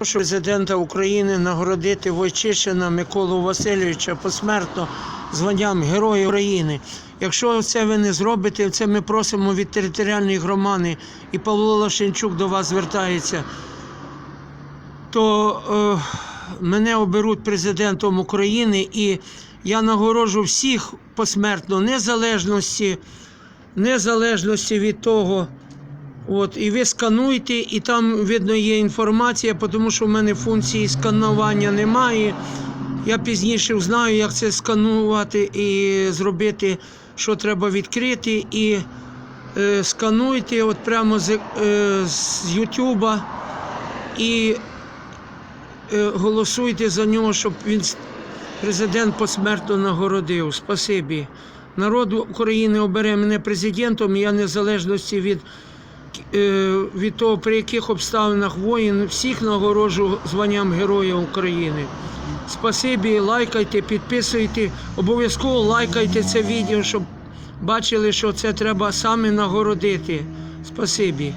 Прошу президента України нагородити Войчишина Миколу Васильовича посмертно званням Героя України. Якщо це ви не зробите, це ми просимо від територіальної громади, і Павло Лошенчук до вас звертається, то е, мене оберуть президентом України і я нагороджу всіх посмертно, незалежності, незалежності від того. От, і ви скануйте, і там видно є інформація, тому що в мене функції сканування немає. Я пізніше узнаю, як це сканувати і зробити, що треба відкрити. І е, скануйте от прямо з, е, з Ютуба і е, голосуйте за нього, щоб він президент посмертно нагородив. Спасибі. Народ України обере мене президентом, і я незалежності від від того, при яких обставинах воїн, всіх нагороджу званням Героя України. Спасибі, лайкайте, підписуйте, обов'язково лайкайте це відео, щоб бачили, що це треба саме нагородити. Спасибі.